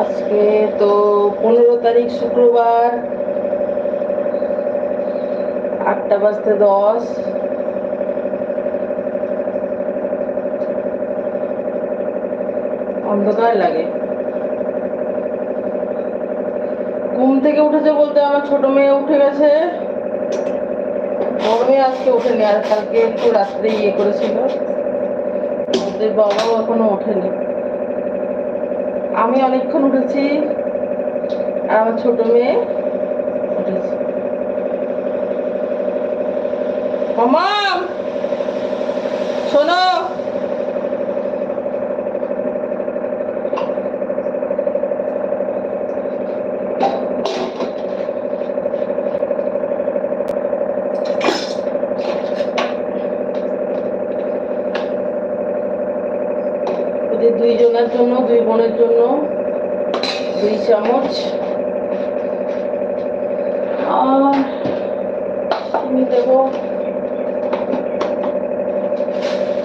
আজকে তো পনেরো তারিখ শুক্রবার, আটটা বাজতে দশ। অন্ধকার লাগে। ঘুম থেকে উঠেছে বলতে আমার ছোট মেয়ে উঠে গেছে। বড় মেয়ে আজকে ওঠেনি, আর কালকে একটু রাত্রে ইয়ে করেছিল। ওদের বাবাও এখনও ওঠেনি। আমি অনেকক্ষণ উঠেছি। আর আমার ছোট মেয়ে উঠেছি। মামা! শোনো ওদের দুইজনের জন্য দুই বোনের জন্য দুই চামচ আর চিনি দেবো।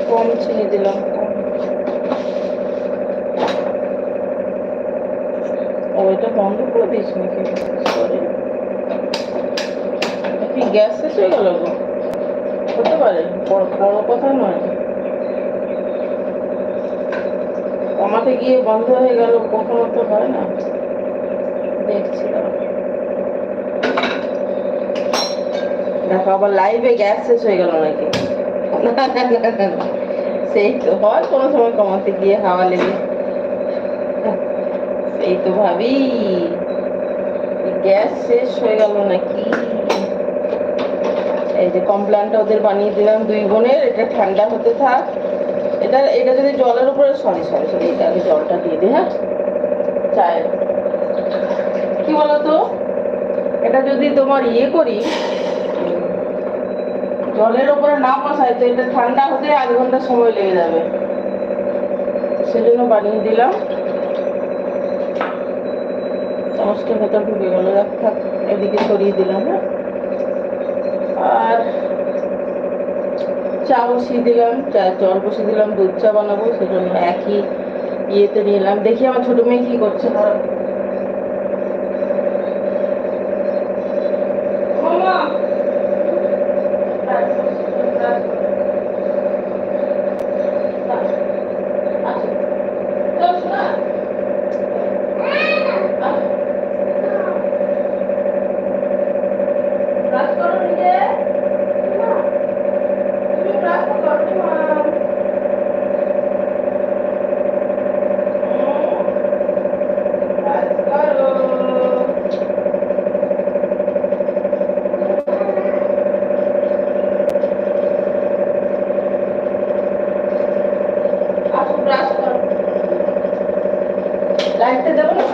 কম চিনি দিলাম। ও বন্ধ করে দিস নাকি? সরি গ্যাস শেষ হয়ে গেল গো? হতে পারে বড় কথা নয়। কমাতে গিয়ে বন্ধ হয়ে গেল, কখনো তো হয় না। দেখো, আবার লাইভে গ্যাস শেষ হয়ে গেল নাকি। সেই তো, হয় কোনো সময় কমাতে গিয়ে হাওয়া লেগে। সেই তো ভাবি। গ্যাস শেষ হয়ে গেল নাকি? এই যে ওদের বানিয়ে দিলাম দুই বোনের, এটা ঠান্ডা হতে থাক। এটা এটা যদি জলের উপরে সরি সরি সরি এটা আগে জলটা দিয়ে দিই হ্যাঁ? চায়ের। কি বলতো? এটা যদি তোমার ইয়ে করি জলের উপরে না বসাই তো এটা ঠান্ডা হতে আধ ঘণ্টা সময় লেগে যাবে। সেজন্য বানিয়ে দিলাম। চামচটা ভেতর ঢুকে গেল থাক, এদিকে সরিয়ে দিলাম হ্যাঁ। আর চা বসিয়ে দিলাম, চা, জল বসিয়ে দিলাম, দুধ চা বানাবো, সেজন্য একই ইয়েতে নিলাম। দেখি আমার ছোট মেয়ে কি করছে, ধরো। লাইটটা যাব না?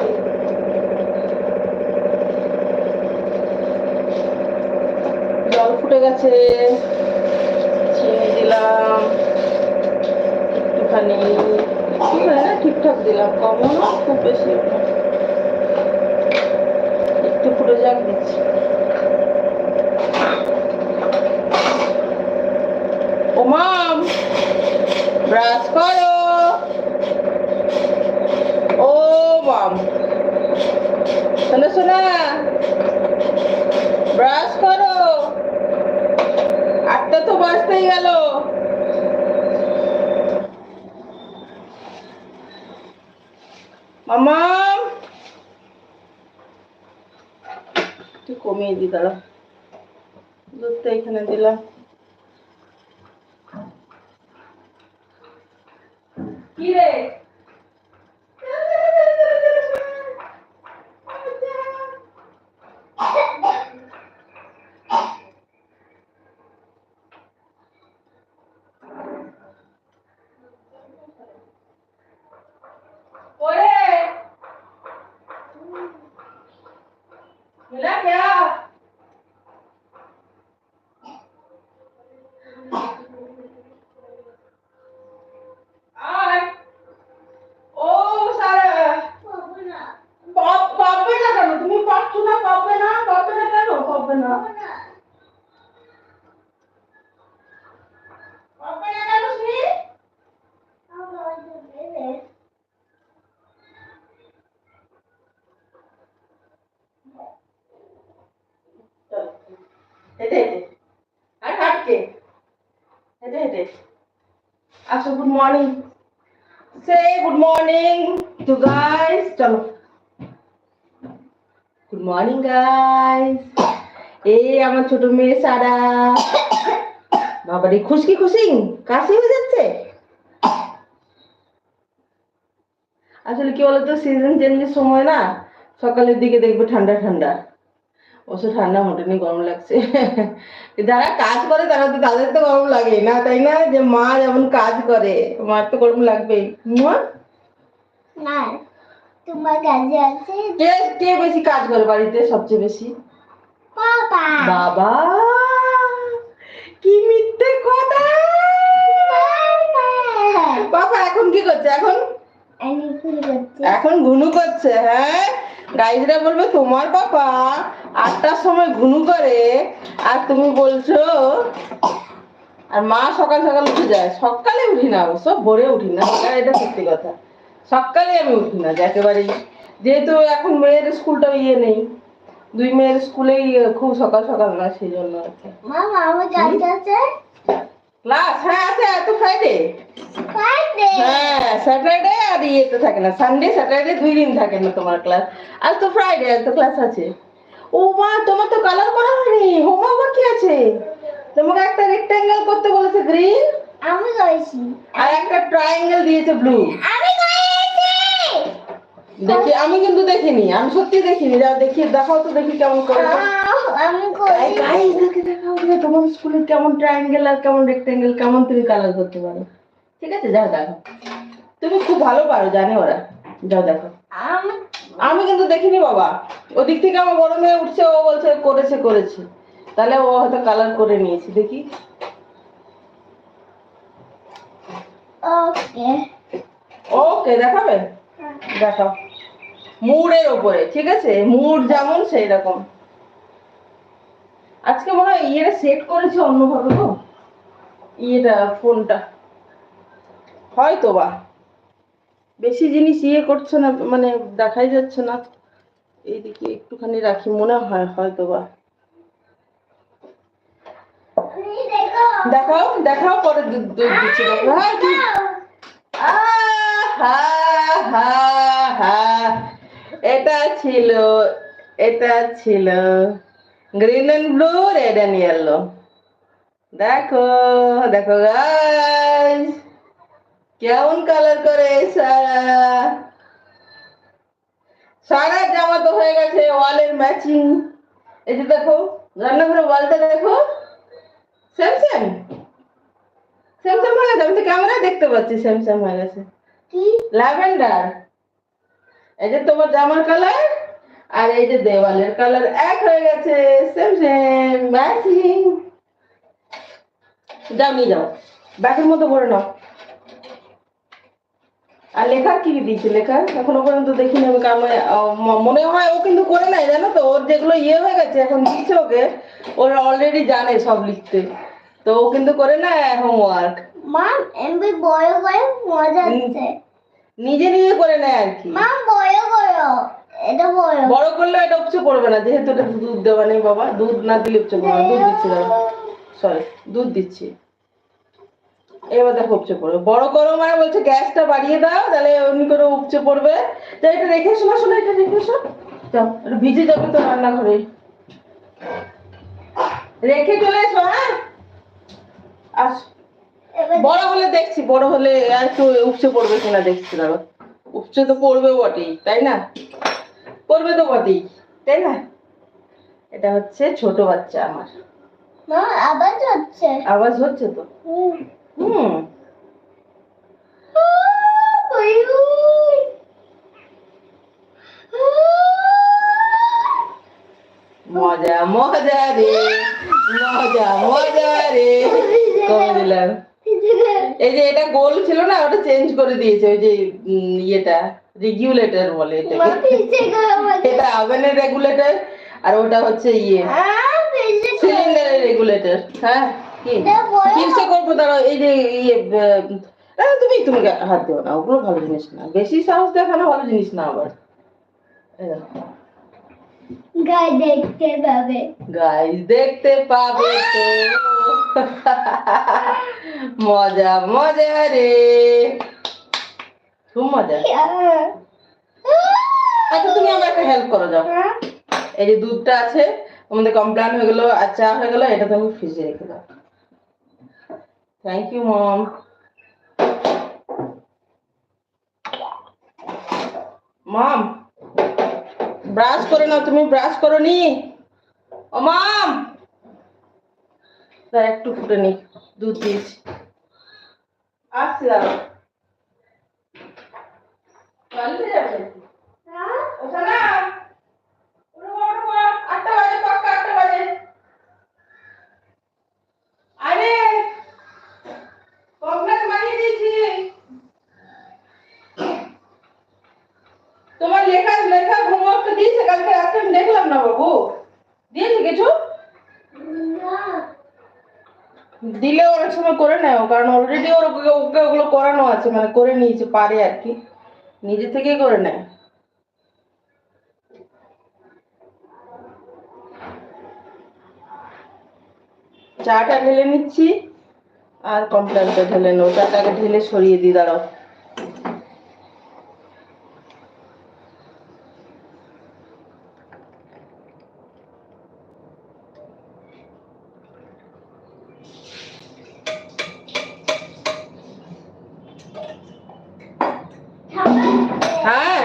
জল ফুটে গেছে। চিনি দিলাম। একটুখানি ঠিকঠাক দিলাম। কমও না, খুব বেশি একটু ফুটে যাক দিচ্ছি ও মাম ব্রাশ করো ও মাম শোনা শোনা ব্রাশ করো আটটা তো বাজতেই গেল মামাম একটু কমিয়ে দি দাঁড়া দুধটা এখানে দিলাম কবে না কবে না কেন? কবে না। হেঁটে হেঁটে। আর হাঁটকে? আচ্ছা গুড মর্নিং সে গুড মর্নিং টু গাইস চলো। গুড মর্নিং গাইস এই আমার ছোট মেয়ে সারা। বাবারে, খুশকি খুশি? কাশি হয়ে যাচ্ছে? আসলে কি বলতো সিজন চেঞ্জের সময় না, সকালের দিকে দেখবে ঠান্ডা ঠান্ডা। অবশ্য ঠান্ডা মোটেনি গরম লাগছে। যারা কাজ করে তারা তো, তাদের তো গরম লাগে না, তাই না? যে মা যেমন কাজ করে, মার তো গরম লাগবেই। মা? না। তোমার কাছে আছে? কে কে বেশি কাজ করে বাড়িতে সবচেয়ে বেশি? বাবা। বাবা কি মিথ্যে কথা? বাবা এখন কি করছে? এখন? এখন ঘুনু করছে হ্যাঁ? গাইজরা বলবে তোমার পাপা আটটার সময় ঘুনু করে আর তুমি বলছো আর মা সকাল সকাল উঠে যায়। সকালে উঠি না অবশ্য ভোরে উঠি না। এটা সত্যি কথা। সকালে আমি উঠি না একেবারেই। যেহেতু এখন মেয়ের স্কুলটা ইয়ে নেই দুই মেয়ের স্কুলেই খুব সকাল সকাল না সেই জন্য আর কি। আমার কাছে আছে ক্লাস হ্যাঁ আছে এত ফ্রাইডে হ্যাঁ স্যাটারডে আর ইয়েতে থাকে না সানডে স্যাটারডে দুই দিন থাকে না তোমার ক্লাস আজ তো ফ্রাইডে আজ তো ক্লাস আছে। ও মা তোমার তো কালার করা হয়নি হোমওয়ার্ক কি আছে? তোমাকে একটা রেক্ট্যাঙ্গেল করতে বলেছে গ্রিন আমি করেছি। আর একটা ট্রায়াঙ্গেল দিয়েছে ব্লু দেখি আমি কিন্তু দেখিনি আমি সত্যি দেখিনি। যাও দেখি দেখাও তো দেখি কেমন দেখে দেখাও যে তোমার স্কুলে কেমন ট্রায়াঙ্গেল আর কেমন রেক্ট্যাঙ্গেল কেমন তুমি কালার করতে পারো। ঠিক আছে যাও দেখো। তুমি খুব ভালো পারো জানে ওরা। যাও দেখো। আমি আমি কিন্তু দেখিনি বাবা। ওদিক থেকে আমার বড় মেয়ে উঠছে ও বলছে করেছে করেছে। তাহলে ও হয়তো কালার করে নিয়েছে দেখি। ওকে। ওকে দেখাবে? দেখাও। মুডের ওপরে ঠিক আছে? মুড যেমন সেই রকম আজকে মনে হয় ইয়েটা সেট করেছে অন্যভাবে গো। ইয়েটা ফোনটা। হয়তো বা বেশি জিনিস ইয়ে করছে না মানে দেখাই যাচ্ছে না। এইদিকে একটুখানি রাখি মনে হয় হয়তো বা দেখাও দেখাও পরে দুধ দুধ দিচ্ছি হ্যাঁ আহা, হা, হা। এটা ছিল এটা ছিল green and blue red and yellow দেখো দেখো গাইস কেমন কালার করে সারা? সারা জামা তো হয়ে গেছে ওয়ালের ম্যাচিং এই যে দেখো রান্নাঘরের ওয়ালটা দেখো। সেম সেম সেম সেম হয়ে গেছে আমি তো ক্যামেরায় দেখতে পাচ্ছি সেম সেম হয়ে গেছে। কি? ল্যাভেন্ডার এই যে তোমার জামার কালার আর এই যে দেওয়ালের কালার এক হয়ে গেছে সেম সেম ম্যাচিং নিয়ে যাও। ব্যাগের মতো ভরে নাও। আর লেখা কি দিয়েছে? লেখা এখনও পর্যন্ত দেখিনি আমি কামে মনে হয় ও কিন্তু করে নাই জানো তো? ওর যেগুলো ইয়ে হয়ে গেছে এখন দিচ্ছে ওকে। ওরা অলরেডি জানে সব লিখতে। তো ও কিন্তু করে না হোমওয়ার্ক মা এমবি বয় করে মজা হচ্ছে। নিজে নিজে করে নেয় আর কি। মা বড় করো এটা বড় বড় করলে এটা উপচে পড়বে না যেহেতু এটা দুধ দেওয়া নেই বাবা দুধ না দিলে উপচে পড়বে। দুধ দিচ্ছি সরি দুধ দিচ্ছি। এবার দেখো উপচে পড়বে। বড় করো মানে বলছে গ্যাসটা বাড়িয়ে দাও তাহলে এমনি করে উপচে পড়বে। তো এটা রেখে এসো না শোনো এটা রেখে এসো যাও ভিজে যাবে তো রান্নাঘরে। রেখে চলে এসো হ্যাঁ? আস। বড় হলে দেখছি বড় হলে আর একটু উপচে পড়বে কিনা দেখছি দাঁড়ো উপচে তো পড়বে বটেই তাই না? পড়বে তো বটেই তাই না? এটা হচ্ছে ছোট বাচ্চা আমার। মা আবার হচ্ছে। আওয়াজ হচ্ছে তো? হুম। মজা মজা রে। এই যে এটা গোল ছিল না ওটা চেঞ্জ করে দিয়েছে ওই যে ইয়েটা রেগুলেটর বলে এটা ওভেনের রেগুলেটর আর ওটা হচ্ছে ইয়ে। সিলিন্ডারের রেগুলেটর হ্যাঁ কিসে করব দাঁড়াও এই যে ইয়ে তুমি তুমি হাত দিও না ওগুলো ভালো জিনিস না বেশি সাহস দেখানো ভালো জিনিস না আবার। গায়ে দেখতে পাবে। গাইস দেখতে পাবে তো। মজা মজা রে। খুব মজা। আচ্ছা তুমি আমার একটা হেল্প করো যাও। এই যে দুধটা আছে আমাদের কমপ্লেন হয়ে গেলো আর চা হয়ে গেলো এটা তুমি ফ্রিজে রেখে দাও। Thank you mom mom brush করে নাও তুমি ব্রাশ করো নি ও মাম একটু ফুটে নি দুধ দিয়েছি। আসছি দাঁড়া পাল্টে যাবে ওঠা না উঠো মা, উঠো মা। আটটা বাজে পাক্কা আটটা বাজে আরে কমপ্লেন বানিয়ে দিয়েছি তোমার লেখা লেখা হোমওয়ার্কটা দিয়েছে কালকে রাত্রে আমি দেখলাম না বাবু দিয়েছে কিছু দিলে অনেক সময় করে নেয় কারণ অলরেডি ওর ওকে ওকে ওগুলো করানো আছে মানে করে নিয়েছে পারে আর কি। নিজে থেকেই করে নেয়। চাটা ঢেলে নিচ্ছি, আর কমপ্লেনটা ঢেলে নেব। চাটাকে ঢেলে সরিয়ে দিই, দাঁড়াও হ্যাঁ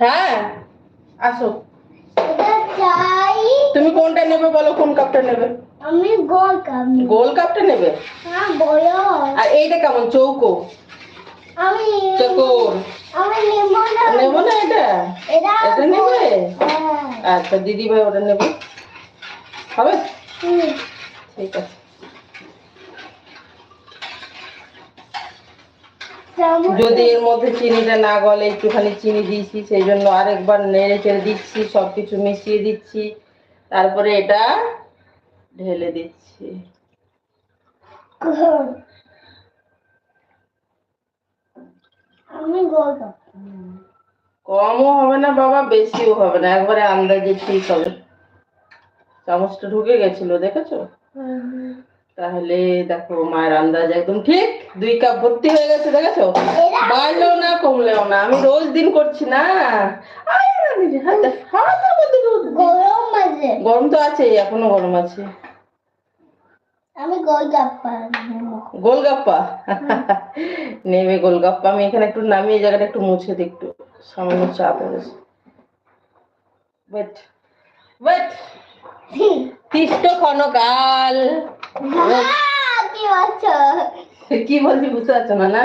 হ্যাঁ আসো। তুমি কোনটা নেবে বলো কোন কাপটা নেবে? আমি গোল কামি গোল কাপটা নেবে? হ্যাঁ আর এইটা কেমন চৌকো? আমি চকোর আমি নেব না। নেব না এটা? এটা নেবে? হ্যাঁ। আচ্ছা দিদি ভাই ওটা নেবে। হবে। ঠিক আছে। যদি এর মধ্যে চিনিটা না গলে একটুখানি চিনি দিয়েছি সেই জন্য আরেকবার নেড়ে চেড়ে দিচ্ছি সব কিছু মিশিয়ে দিচ্ছি। তারপরে এটা ঢেলে দিচ্ছি। কমও হবে না বাবা বেশিও হবে না একবারে আন্দাজে ঠিক হবে। চামচটা ঢুকে গেছিল দেখেছ? তাহলে দেখো মায়ের আন্দাজ একদম ঠিক। দুই কাপ ভর্তি হয়ে গেছে দেখেছ? বাড়লেও না কমলেও না। আমি রোজ দিন করছি না। গরম তো আছে এখনও গরম আছে। আমি গোল কাপ্পা নেব। গোলগাপ্পা? নেবে গোলগাপ্পা। আমি এখানে একটু নামিয়ে জায়গাটা একটু মুছে দিই একটু। সামান্য চাপ হয়েছে ওয়েট ওয়েট তিষ্ট ক্ষণকাল। কি আছো কি বলছি বুঝতে পারছ না না?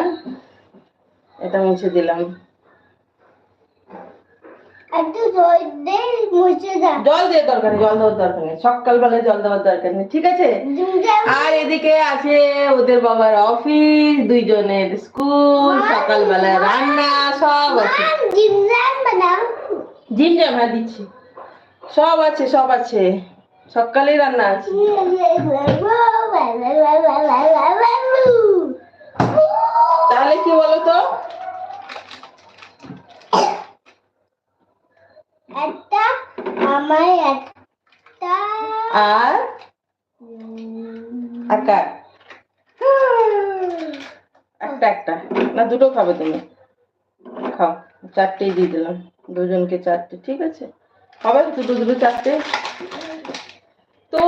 এটা মুছে দিলাম। জল দরকার নেই দেওয়ার দরকার নেই। সকালবেলায় জল দেওয়ার দরকার নেই ঠিক আছে? আর এদিকে আছে ওদের বাবার অফিস দুইজনের স্কুল সকালবেলায় রান্না সব আছে। জিমজাম বানাও। হ্যাঁ দিচ্ছি। সব আছে সব আছে। সকালেই রান্না আছে। তাহলে কি বলো তো একটা আমার একটা। আর? আর একটা একটা। না দুটো খাবে তুমি। খাও চারটেই দিয়ে দিলাম। দুজনকে চারটে ঠিক আছে? হবে দুটো দুটো চারটে তো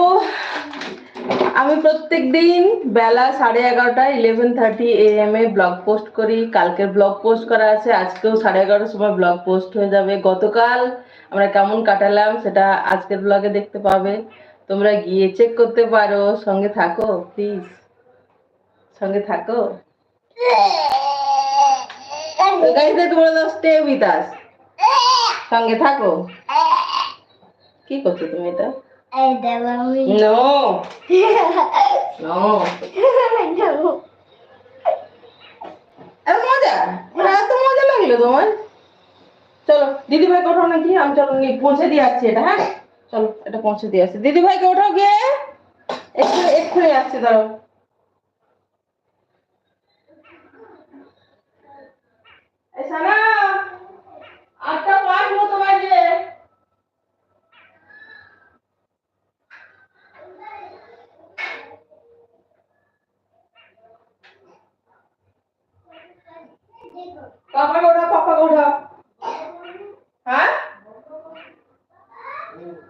আমি প্রত্যেক দিন বেলা সাড়ে এগারোটা eleven thirty M a blog post করি। কালকে ব্লগ পোস্ট করা আছে, আজকেও সাড়ে এগারোটার সময় ব্লগ পোস্ট হয়ে যাবে। গতকাল আমরা কেমন কাটালাম সেটা আজকের ব্লগে দেখতে পাবে। তোমরা গিয়ে চেক করতে পারো। সঙ্গে থাকো প্লিজ সঙ্গে থাকো। তোমরা স্টে সঙ্গে থাকো। কি করছ তুমি এটা? এই দেবো No. no. no. এত মজা। এত মজা লাগল তোমার। চলো দিদি ভাইকে ওঠাও নাকি? আমি চলো পৌঁছে দিয়ে আসছি এটা হ্যাঁ? চলো এটা পৌঁছে দিয়ে আসছি। দিদি ভাইকে ওঠাও গিয়ে। এক্ষুনি এক্ষুনি আসছি দাঁড়াও এই সানা আটটা পাঁচ মতো বাজে পাপা ওঠা পাপা ওঠা হ্যাঁ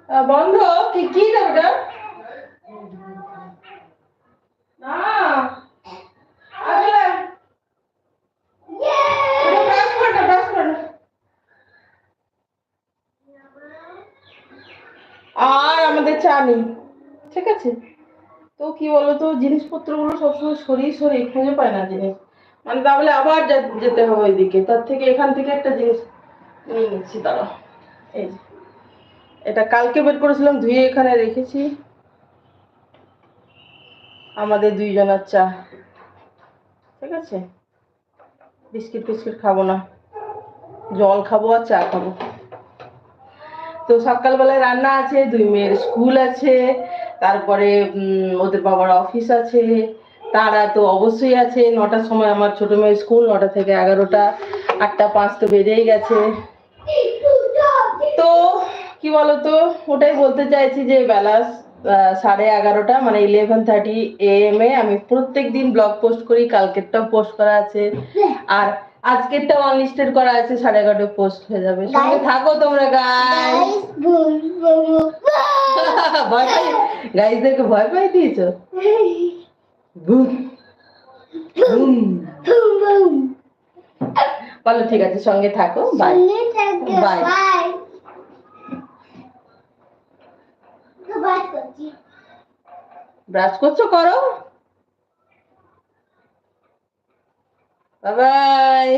আহ, বন্ধ কি কি রে ওটা না আসলে ওটা ব্রাশ কর না ব্রাশ কর না আর নেই ঠিক আছে? তো কি বলতো, জিনিসপত্রগুলো সবসময় সরিয়ে সরিয়ে খুঁজে পায় না জিনিস। মানে তাহলে আবার যেতে হবে ওইদিকে। তার থেকে এখান থেকে একটা জিনিস নিয়ে নিচ্ছি দাঁড়া এই। এটা কালকে বের করেছিলাম, ধুয়ে এখানে রেখেছি। আমাদের দুইজনের চা। ঠিক আছে? বিস্কিট ফিস্কিট খাব না। জল খাব আর চা খাব। তো সকালবেলায় রান্না আছে, দুই মেয়ের স্কুল আছে, তারপরে ওদের বাবার অফিস আছে, তারা তো অবশ্যই আছে। নটার সময় আমার ছোট মেয়ের স্কুল, নটা থেকে এগারোটা, আটটা পাঁচ তো বেজেই গেছে। তো, কি বলতো, ওটাই বলতে চাইছি যে বেলা সাড়ে এগারোটা মানে ইলেভেন থার্টি এ এম এ আমি প্রত্যেক দিন ব্লগ পোস্ট করি, কালকেরটাও পোস্ট করা আছে। আর আজকেরটাও অনলিস্টেড করা আছে সাড়ে এগারোটায় পোস্ট হয়ে যাবে। সঙ্গে থাকো তোমরা গাই গাইস ভয় পাই ভয় পাই দিয়েছ? বুম বুম বুম বলো ঠিক আছে সঙ্গে থাকো. বাই বাই ব্রাশ করছ করো? Bye bye